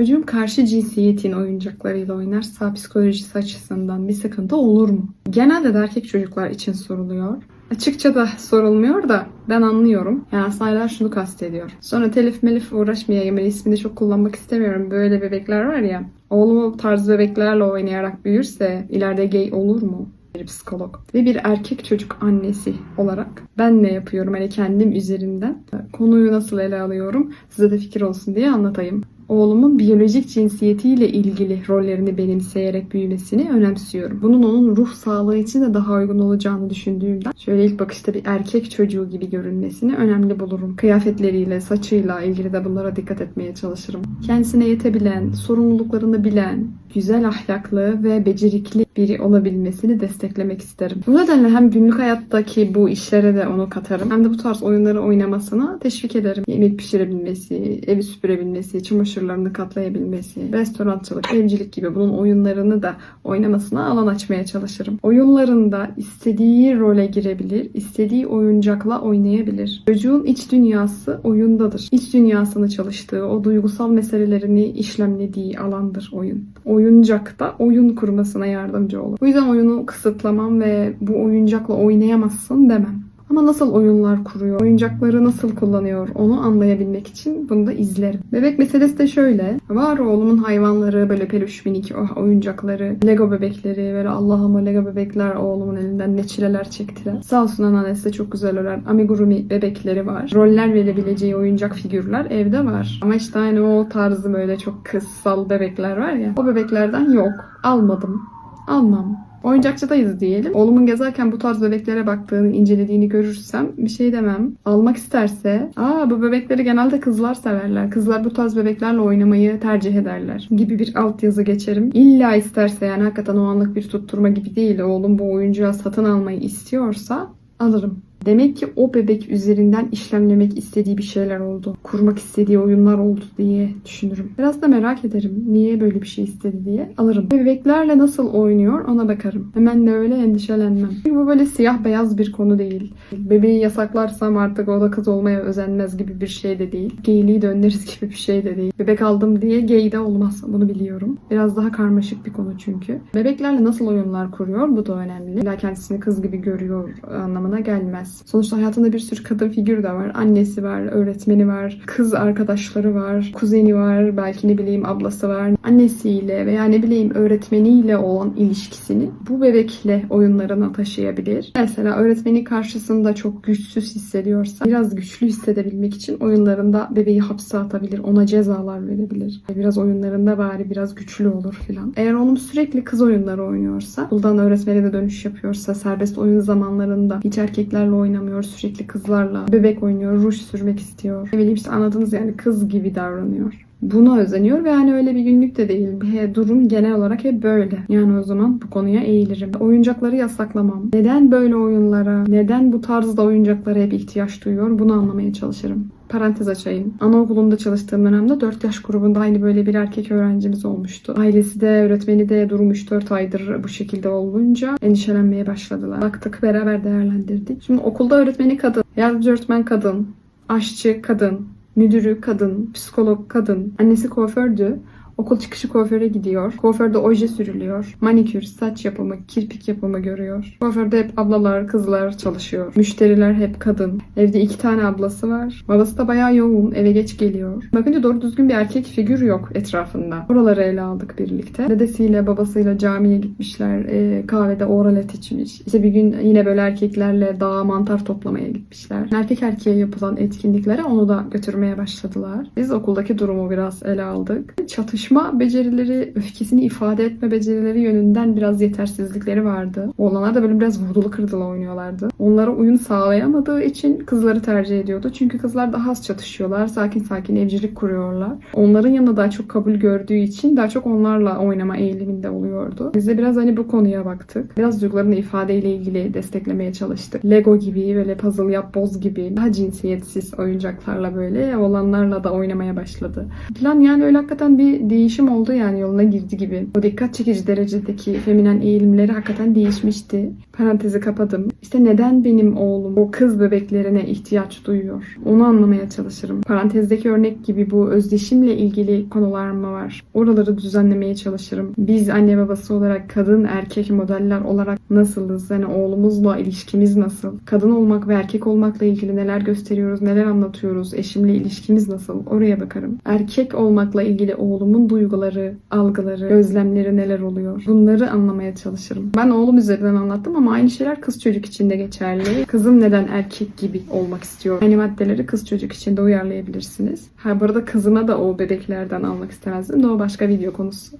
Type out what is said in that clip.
Çocuğum karşı cinsiyetin oyuncaklarıyla oynarsa psikolojisi açısından bir sıkıntı olur mu? Genelde de erkek çocuklar için soruluyor. Açıkça da sorulmuyor da ben anlıyorum. Yani aslında şunu kastediyor. Sonra telif melif uğraşmayayım. Ben ismini çok kullanmak istemiyorum. Böyle bebekler var ya. Oğlum o tarz bebeklerle oynayarak büyürse ileride gay olur mu? bir psikolog ve bir erkek çocuk annesi olarak ben ne yapıyorum hani kendim üzerinden konuyu nasıl ele alıyorum size de fikir olsun diye anlatayım. Oğlumun biyolojik cinsiyetiyle ilgili rollerini benimseyerek büyümesini önemsiyorum. Bunun onun ruh sağlığı için de daha uygun olacağını düşündüğümden şöyle ilk bakışta bir erkek çocuğu gibi görünmesini önemli bulurum. Kıyafetleriyle, saçıyla ilgili de bunlara dikkat etmeye çalışırım. Kendisine yetebilen, sorumluluklarını bilen, güzel ahlaklı ve becerikli biri olabilmesini desteklemek isterim. Bu nedenle hem günlük hayattaki bu işlere de onu katarım hem de bu tarz oyunları oynamasına teşvik ederim. Yemek pişirebilmesi, evi süpürebilmesi, çamaşırlarını katlayabilmesi, restorancılık, evcilik gibi bunun oyunlarını da oynamasına alan açmaya çalışırım. Oyunlarında istediği role girebilir, istediği oyuncakla oynayabilir. Çocuğun iç dünyası oyundadır. İç dünyasını çalıştığı, o duygusal meselelerini işlemlediği alandır oyun. Oyuncakta oyun kurmasına yardımcı olur. Bu yüzden oyunu kısıtlamam ve bu oyuncakla oynayamazsın demem. Ama nasıl oyunlar kuruyor, oyuncakları nasıl kullanıyor onu anlayabilmek için bunu da izlerim. Bebek meselesi de şöyle. Var oğlumun hayvanları, böyle peluş minik oyuncakları, Lego bebekleri, böyle Allah'ıma Lego bebekler oğlumun elinden ne çileler çektiler. Sağ olsun anneannesi de çok güzel örer. Amigurumi bebekleri var. Roller verebileceği oyuncak figürler evde var. Ama işte hani o tarzı böyle çok kızsal bebekler var ya. O bebeklerden yok. Almadım. Almam. Oyuncakçıdayız diyelim. Oğlumun gezerken bu tarz bebeklere baktığını, incelediğini görürsem bir şey demem. Almak isterse, aa bu bebekleri genelde kızlar severler. Kızlar bu tarz bebeklerle oynamayı tercih ederler gibi bir altyazı geçerim. İlla isterse yani hakikaten o anlık bir tutturma gibi değil. Oğlum bu oyuncağı satın almayı istiyorsa alırım. Demek ki o bebek üzerinden işlemlemek istediği bir şeyler oldu. Kurmak istediği oyunlar oldu diye düşünürüm. Biraz da merak ederim. Niye böyle bir şey istedi diye. Alırım. Bebeklerle nasıl oynuyor ona bakarım. Hemen de öyle endişelenmem. Çünkü bu böyle siyah beyaz bir konu değil. Bebeği yasaklarsam artık o da kız olmaya özenmez gibi bir şey de değil. Gayliği de önleriz gibi bir şey de değil. Bebek aldım diye gay de olmaz. Bunu biliyorum. Biraz daha karmaşık bir konu çünkü. Bebeklerle nasıl oyunlar kuruyor bu da önemli. İlla kendisini kız gibi görüyor anlamına gelmez. Sonuçta hayatında bir sürü kadın figür de var. Annesi var, öğretmeni var, kız arkadaşları var, kuzeni var, belki ne bileyim ablası var. Annesiyle veya ne bileyim öğretmeniyle olan ilişkisini bu bebekle oyunlarına taşıyabilir. Mesela öğretmeni karşısında çok güçsüz hissediyorsa biraz güçlü hissedebilmek için oyunlarında bebeği hapse atabilir, ona cezalar verebilir. Biraz oyunlarında bari biraz güçlü olur filan. Eğer oğlum sürekli kız oyunları oynuyorsa, okuldan öğretmene de dönüş yapıyorsa, serbest oyun zamanlarında hiç erkeklerle oynamıyor, sürekli kızlarla bebek oynuyor, ruj sürmek istiyor. Ne bileyim işte anladınız yani kız gibi davranıyor. Buna özeniyor ve hani öyle bir günlük de değil. He, durum genel olarak hep böyle. Yani o zaman bu konuya eğilirim. Oyuncakları yasaklamam. Neden böyle oyunlara, neden bu tarzda oyuncaklara hep ihtiyaç duyuyor bunu anlamaya çalışırım. Parantez açayım. Anaokulunda çalıştığım dönemde 4 yaş grubunda aynı böyle bir erkek öğrencimiz olmuştu. Ailesi de öğretmeni de durum 3-4 aydır bu şekilde olunca endişelenmeye başladılar. Baktık beraber değerlendirdik. Şimdi okulda öğretmeni kadın, yardımcı öğretmen kadın, aşçı kadın, müdürü kadın, psikolog kadın, annesi kuafördü. Okul çıkışı kuaföre gidiyor. Kuaförde oje sürülüyor. Manikür, saç yapımı, kirpik yapımı görüyor. Kuaförde hep ablalar, kızlar çalışıyor. Müşteriler hep kadın. Evde iki tane ablası var. Babası da bayağı yoğun. Eve geç geliyor. Bakınca doğru düzgün bir erkek figür yok etrafında. Oraları ele aldık birlikte. Dedesiyle babasıyla camiye gitmişler. Ee, kahvede oralet içmiş. İşte bir gün yine böyle erkeklerle dağa mantar toplamaya gitmişler. Erkek erkeğe yapılan etkinliklere onu da götürmeye başladılar. Biz okuldaki durumu biraz ele aldık. Çatışma becerileri, öfkesini ifade etme becerileri yönünden biraz yetersizlikleri vardı. Oğlanlar da böyle biraz vurdulu kırdılı oynuyorlardı. Onlara uyum sağlayamadığı için kızları tercih ediyordu. Çünkü kızlar daha az çatışıyorlar. Sakin sakin evcilik kuruyorlar. Onların yanında daha çok kabul gördüğü için daha çok onlarla oynama eğiliminde oluyordu. Biz de biraz hani bu konuya baktık. Biraz duygularını ifadeyle ilgili desteklemeye çalıştık. Lego gibi böyle puzzle yap boz gibi daha cinsiyetsiz oyuncaklarla böyle olanlarla da oynamaya başladı. Plan yani öyle hakikaten bir değişim oldu yani yoluna girdi gibi. O dikkat çekici derecedeki feminen eğilimleri hakikaten değişmişti. Parantezi kapadım. İşte neden benim oğlum o kız bebeklerine ihtiyaç duyuyor? Onu anlamaya çalışırım. Parantezdeki örnek gibi bu özdeşimle ilgili konular mı var? Oraları düzenlemeye çalışırım. Biz anne babası olarak kadın erkek modeller olarak nasılız? Yani oğlumuzla ilişkimiz nasıl? Kadın olmak ve erkek olmakla ilgili neler gösteriyoruz, neler anlatıyoruz? Eşimle ilişkimiz nasıl? Oraya bakarım. Erkek olmakla ilgili oğlumun duyguları, algıları, gözlemleri neler oluyor? Bunları anlamaya çalışırım. Ben oğlum üzerinden anlattım ama aynı şeyler kız çocuk için de geçerli. Kızım neden erkek gibi olmak istiyor? Aynı maddeleri kız çocuk için de uyarlayabilirsiniz. Ha bu arada kızıma da o bebeklerden almak istemezdim de o başka video konusu.